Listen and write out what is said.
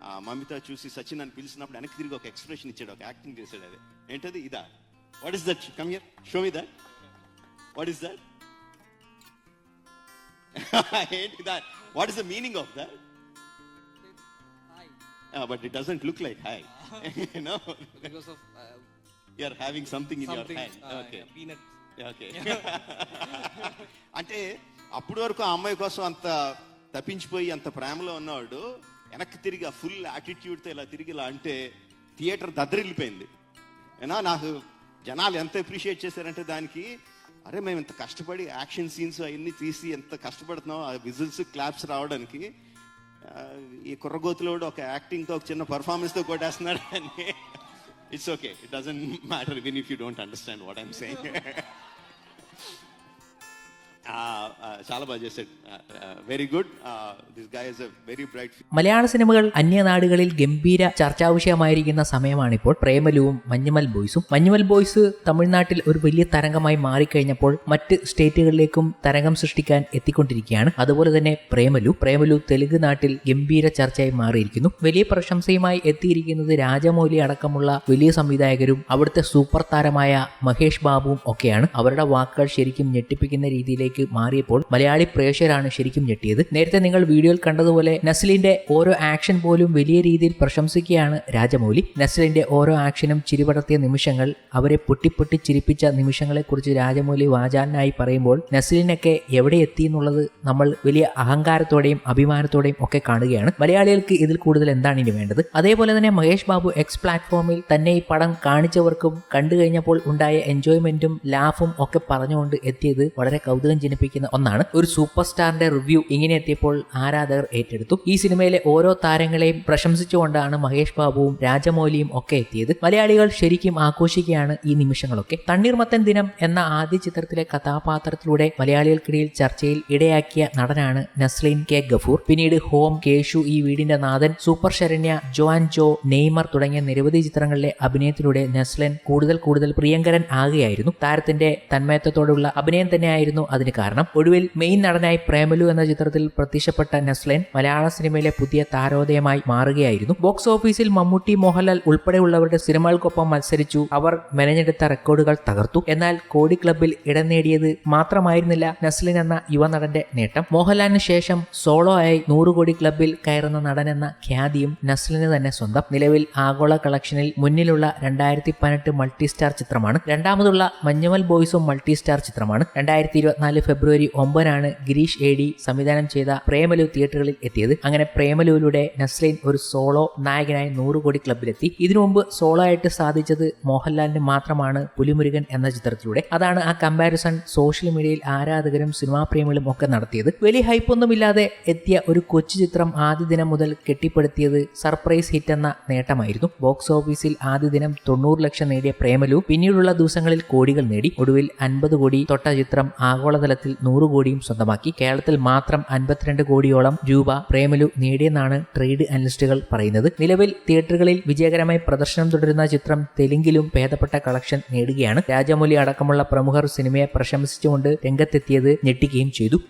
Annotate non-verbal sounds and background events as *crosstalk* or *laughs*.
ఆ మమిత చూసి సచిన్ అని పిలిచినప్పుడు వెనక్కి తిరిగి ఒక ఎక్స్ప్రెషన్ ఇచ్చాడు ఒక యాక్టింగ్ చేశాడు అది. ఏంటది? ఇదా. What is that come here show me that what is that ఏంటి that what is the meaning of that but it doesn't look like high no of uh, you are having something in your hand okay peanut. Okay *laughs* *laughs* అంటే అప్పటి వరకు ఆ అమ్మాయి కోసం అంత తప్పించిపోయి అంత ప్రేమలో ఉన్నవాడు వెనక్కి తిరిగి ఆ ఫుల్ యాటిట్యూడ్తో ఇలా తిరిగి ఇలా అంటే థియేటర్ దద్దరిల్లిపోయింది. ఏనా నాకు జనాలు ఎంత అప్రిషియేట్ చేశారంటే దానికి అరే మేము ఇంత కష్టపడి యాక్షన్ సీన్స్ అవన్నీ తీసి ఎంత కష్టపడుతున్నాం ఆ విజిల్స్ క్లాప్స్ రావడానికి ఈ కుర్రగోతులోడు ఒక యాక్టింగ్తో ఒక చిన్న పర్ఫార్మెన్స్తో కొట్టేస్తున్నాడు అని. It's okay it doesn't matter win if you don't understand what I'm saying చాలా బాగా చేశాడు. മലയാള സിനിമകൾ അന്യ നാടുകളിൽ ഗംഭീര ചർച്ചാ വിഷയമായിരിക്കുന്ന സമയമാണിപ്പോൾ. പ്രേമലുവും മഞ്ഞുമൽ ബോയ്സും. മഞ്ഞുമൽ ബോയ്സ് തമിഴ്നാട്ടിൽ ഒരു വലിയ തരംഗമായി മാറിക്കഴിഞ്ഞപ്പോൾ മറ്റ് സ്റ്റേറ്റുകളിലേക്കും തരംഗം സൃഷ്ടിക്കാൻ എത്തിക്കൊണ്ടിരിക്കുകയാണ്. അതുപോലെ തന്നെ പ്രേമലു. പ്രേമലു തെലുങ്ക് നാട്ടിൽ ഗംഭീര ചർച്ചയായി മാറിയിരിക്കുന്നു. വലിയ പ്രശംസയുമായി എത്തിയിരിക്കുന്നത് രാജമൗലി അടക്കമുള്ള വലിയ സംവിധായകരും അവിടുത്തെ സൂപ്പർ താരമായ മഹേഷ് ബാബുവും ഒക്കെയാണ്. അവരുടെ വാക്കുകൾ ശരിക്കും ഞെട്ടിപ്പിക്കുന്ന രീതിയിലേക്ക് മാറിയപ്പോൾ മലയാളി പ്രേക്ഷകരാണ് ശരിക്കും ഞെട്ടിയത്. നേരത്തെ നിങ്ങൾ വീഡിയോയിൽ കണ്ടതുപോലെ നസ്ലിന്റെ ഓരോ ആക്ഷൻ പോലും വലിയ രീതിയിൽ പ്രശംസിക്കുകയാണ് രാജമൗലി. നസ്ലിന്റെ ഓരോ ആക്ഷനും ചിരിപടർത്തിയ നിമിഷങ്ങൾ അവരെ പൊട്ടിപ്പൊട്ടി ചിരിപ്പിച്ച നിമിഷങ്ങളെക്കുറിച്ച് രാജമൗലി വാചാലനായി പറയുമ്പോൾ നസ്ലിനൊക്കെ എവിടെ എത്തി എന്നുള്ളത് നമ്മൾ വലിയ അഹങ്കാരത്തോടെയും അഭിമാനത്തോടെയും ഒക്കെ കാണുകയാണ്. മലയാളികൾക്ക് ഇതിൽ കൂടുതൽ എന്താണ് ഇനി വേണ്ടത്? അതേപോലെ തന്നെ മഹേഷ് ബാബു എക്സ് പ്ലാറ്റ്ഫോമിൽ തന്നെ ഈ പടം കാണിച്ചവർക്കും കണ്ടു കഴിഞ്ഞപ്പോൾ ഉണ്ടായ എൻജോയ്മെന്റും ലാഫും ഒക്കെ പറഞ്ഞുകൊണ്ട് എത്തിയത് വളരെ കൗതുകം ജനിപ്പിക്കുന്ന ഒന്നാണ്. ഒരു സൂപ്പർ സ്റ്റാറിന്റെ റിവ്യൂ ഇങ്ങനെ എത്തിയപ്പോൾ ആരാധകർ ഏറ്റെടുത്തു. ഈ സിനിമയിലെ ഓരോ താരങ്ങളെയും പ്രശംസിച്ചുകൊണ്ടാണ് മഹേഷ് ബാബുവും രാജമൗലിയും ഒക്കെ എത്തിയത്. മലയാളികൾ ശരിക്കും ആഘോഷിക്കുകയാണ് ഈ നിമിഷങ്ങളൊക്കെ. തണ്ണീർമത്തൻ ദിനം എന്ന ആദ്യ ചിത്രത്തിലെ കഥാപാത്രത്തിലൂടെ മലയാളികൾക്കിടയിൽ ചർച്ചയിൽ ഇടയാക്കിയ നടനാണ് നസ്ലീൻ കെ ഗഫൂർ. പിന്നീട് ഹോം കേശു ഈ വീടിന്റെ നാഥൻ സൂപ്പർ ശരണ്യ ജോൻ ജോ നെയ്മർ തുടങ്ങിയ നിരവധി ചിത്രങ്ങളിലെ അഭിനയത്തിലൂടെ നസ്ലൻ കൂടുതൽ കൂടുതൽ പ്രിയങ്കരൻ ആകുകയായിരുന്നു. താരത്തിന്റെ തന്മയത്വത്തോടുള്ള അഭിനയം തന്നെയായിരുന്നു അതിന് കാരണം. ഒടുവിൽ മെയിൻ നടനായി പ്രേമലു എന്ന ചിത്രത്തിൽ പ്രത്യക്ഷപ്പെട്ട നസ്ലൈൻ മലയാള സിനിമയിലെ പുതിയ താരോദയമായി മാറുകയായിരുന്നു. ബോക്സ് ഓഫീസിൽ മമ്മൂട്ടി മോഹൻലാൽ ഉൾപ്പെടെയുള്ളവരുടെ സിനിമകൾക്കൊപ്പം മത്സരിച്ചു. അവർ മെനഞ്ഞെടുത്ത റെക്കോർഡുകൾ തകർത്തു. എന്നാൽ കോടി ക്ലബിൽ ഇടം നേടിയത് മാത്രമായിരുന്നില്ല നസ്ലിൻ എന്ന യുവനടന്റെ നേട്ടം. മോഹൻലാലിന് ശേഷം സോളോ ആയി നൂറ് കോടി ക്ലബിൽ കയറുന്ന നടൻ എന്ന ഖ്യാതിയും നസ്ലിന് തന്നെ സ്വന്തം. നിലവിൽ ആഗോള കളക്ഷനിൽ മുന്നിലുള്ള രണ്ടായിരത്തി പതിനെട്ട് മൾട്ടി സ്റ്റാർ ചിത്രമാണ്. രണ്ടാമതുള്ള മഞ്ഞുമൽ ബോയ്സും മൾട്ടി സ്റ്റാർ ചിത്രമാണ്. രണ്ടായിരത്തി ഇരുപത്തിനാല് ഫെബ്രുവരി ഒമ്പതിനാണ് ഗിരീഷ് എ ഡി സംവിധാനം ചെയ്ത പ്രേമലു തിയേറ്ററുകളിൽ എത്തിയത്. അങ്ങനെ പ്രേമലുവിലൂടെ നസ്ലീൻ ഒരു സോളോ നായകനായി നൂറ് കോടി ക്ലബിലെത്തി ഇതിനു മുമ്പ് സോളോ ആയിട്ട് സാധിച്ചത് മോഹൻലാലിന് മാത്രമാണ് പുലിമുരുകൻ എന്ന ചിത്രത്തിലൂടെ. അതാണ് ആ കമ്പാരിസൺ സോഷ്യൽ മീഡിയയിൽ ആരാധകരും സിനിമാ പ്രേമികളും ഒക്കെ നടത്തിയത്. വലിയ ഹൈപ്പൊന്നുമില്ലാതെ എത്തിയ ഒരു കൊച്ചു ചിത്രം ആദ്യ ദിനം മുതൽ കെട്ടിപ്പടുത്തിയത് സർപ്രൈസ് ഹിറ്റ് എന്ന നേട്ടമായിരുന്നു. ബോക്സ് ഓഫീസിൽ ആദ്യ ദിനം തൊണ്ണൂറ് ലക്ഷം നേടിയ പ്രേമലു പിന്നീടുള്ള ദിവസങ്ങളിൽ കോടികൾ നേടി. ഒടുവിൽ അൻപത് കോടി തൊട്ട ചിത്രം ആഗോളതലത്തിൽ നൂറ് കോടിയും സ്വന്തമാക്കി. കേരളത്തിൽ മാത്രം അൻപത്തിരണ്ട് കോടിയോളം രൂപ പ്രേമലു നേടിയെന്നാണ് ട്രേഡ് അനലിസ്റ്റുകൾ പറയുന്നത്. നിലവിൽ തിയേറ്ററുകളിൽ വിജയകരമായി പ്രദർശനം തുടരുന്ന ചിത്രം തെലുങ്കിലും ഭേദപ്പെട്ട കളക്ഷൻ നേടുകയാണ്. രാജമൗലി അടക്കമുള്ള പ്രമുഖർ സിനിമയെ പ്രശംസിച്ചുകൊണ്ട് രംഗത്തെത്തിയത് ഞെട്ടിക്കുകയും ചെയ്തു.